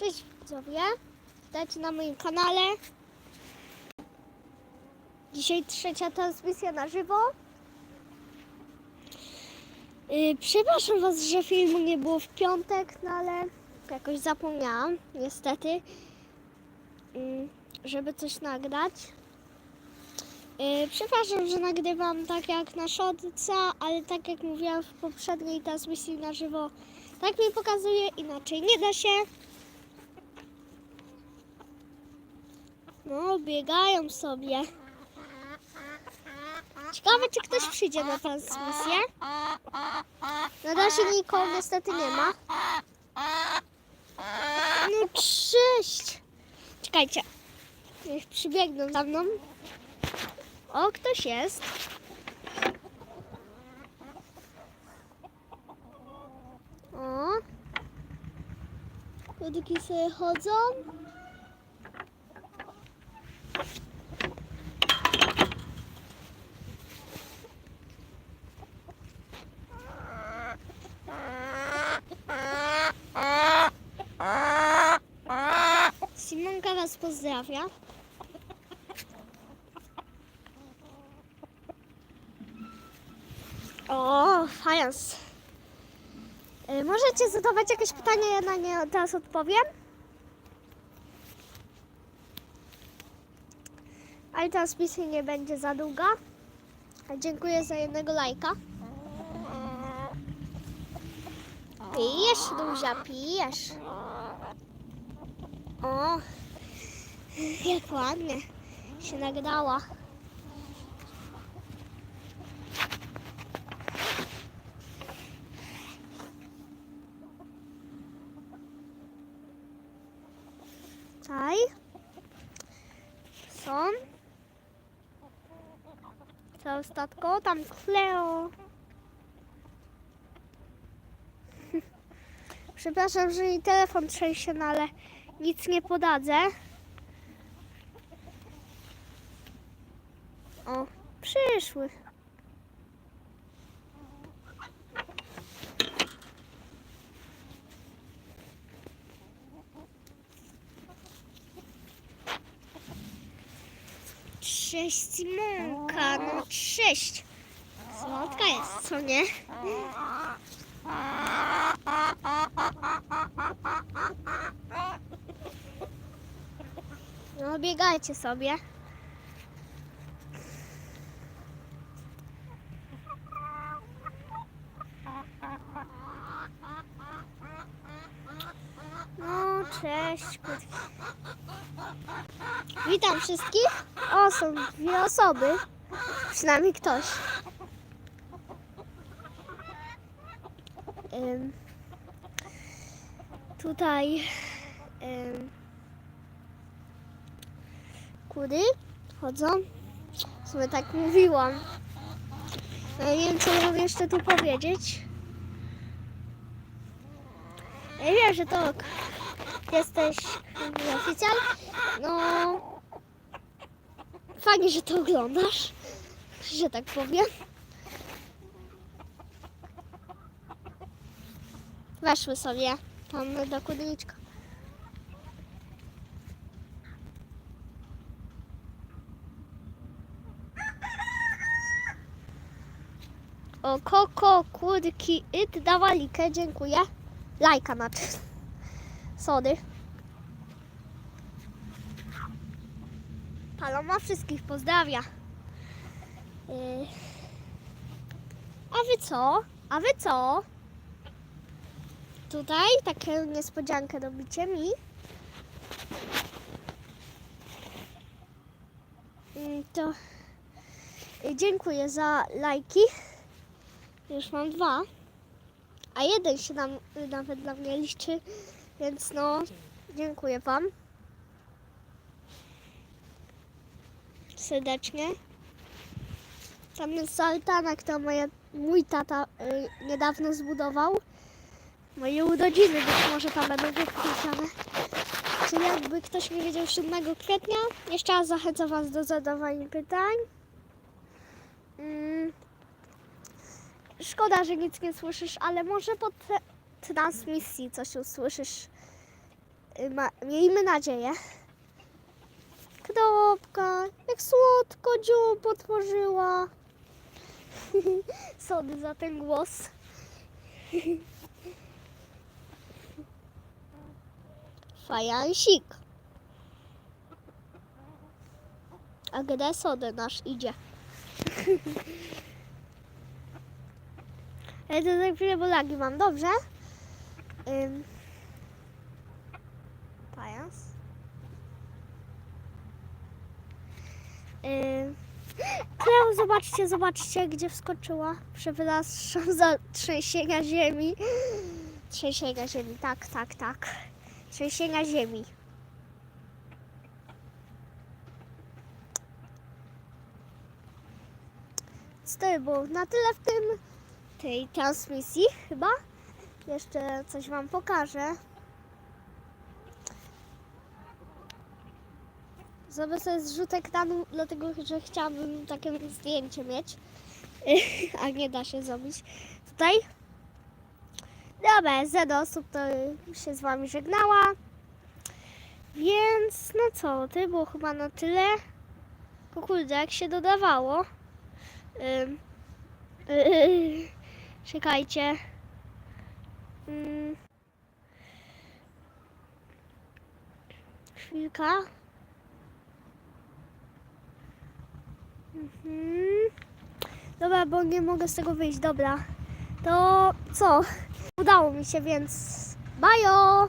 Cześć widzowie, witajcie na moim kanale. Dzisiaj trzecia transmisja na żywo. Yy, przepraszam Was, że filmu nie było w piątek, no ale jakoś zapomniałam, niestety, yy, żeby coś nagrać. Yy, przepraszam, że nagrywam tak jak na szodca, ale tak jak mówiłam w poprzedniej transmisji na żywo, tak mi pokazuje, inaczej nie da się. No, biegają sobie. Ciekawe, czy ktoś przyjdzie na transmisję. Na razie nikogo niestety nie ma. No, cześć! Czekajcie. Niech przybiegną za mną. O, ktoś jest. O. Kotki sobie chodzą. Was pozdrawia. O, fajans. Y, Możecie zadawać jakieś pytania, ja na nie teraz odpowiem. Ale transmisja nie będzie za długa. Dziękuję za jednego lajka. Pijesz, Luzia, pijesz. O, jak ładnie się nagrała. Tutaj są. Co ostatko? Tam Cleo. Przepraszam, że mi telefon trzęsie, no ale nic nie podadzę. O, przyszły. Cześć Simonka, no cześć. Słodka jest, co nie? No biegajcie sobie. No, cześć. kotki. Witam wszystkich. O, są dwie osoby. Przynajmniej ktoś. Ym, tutaj ym, kury chodzą. W sumie tak mówiłam. No nie wiem, co mam jeszcze tu powiedzieć. Ja wiem, że to jesteś oficjal. No, fajnie, że to oglądasz, że tak powiem. Weszły sobie tam do kurniczka. O, koko, kurki, it, dawalikę, dziękuję. Lajka znaczy. Sody. Paloma wszystkich pozdrawia. Yy. A wy co? A wy co? Tutaj taką niespodziankę robicie mi. Yy, To yy, dziękuję za lajki. Już mam dwa. A jeden się nam nawet dla mnie liczy, więc no dziękuję Wam. Serdecznie. Tam jest altana, którą moja, mój tata y, niedawno zbudował. Moje urodziny być może tam będą wypisane. Czyli jakby ktoś nie wiedział 7 kwietnia, jeszcze raz zachęcam Was do zadawania pytań. Mm. Szkoda, że nic nie słyszysz, ale może po te- transmisji coś usłyszysz. y, ma, miejmy nadzieję. Kropka, jak słodko dziób otworzyła. Sody za ten głos. Fajansik. A gdzie sody nasz idzie? Ale to za chwilę bo lagi mam, dobrze? Ym. Kleo, zobaczcie, zobaczcie, gdzie wskoczyła. Przepraszam za trzęsienia ziemi. Trzęsienia ziemi, tak, tak, tak. Trzęsienia ziemi. Stary, bo na tyle w tym tej transmisji chyba. Jeszcze coś Wam pokażę. Zrobię sobie zrzut ekranu, dlatego że chciałabym takie zdjęcie mieć. A nie da się zrobić tutaj. Dobra, zero osób to się z Wami żegnała. Więc no co, to było chyba na tyle. O kurde, jak się dodawało. Ym, yy, czekajcie. Ym, chwilka. Mhm. Dobra, bo nie mogę z tego wyjść. Dobra. To co? Udało mi się, więc bajo!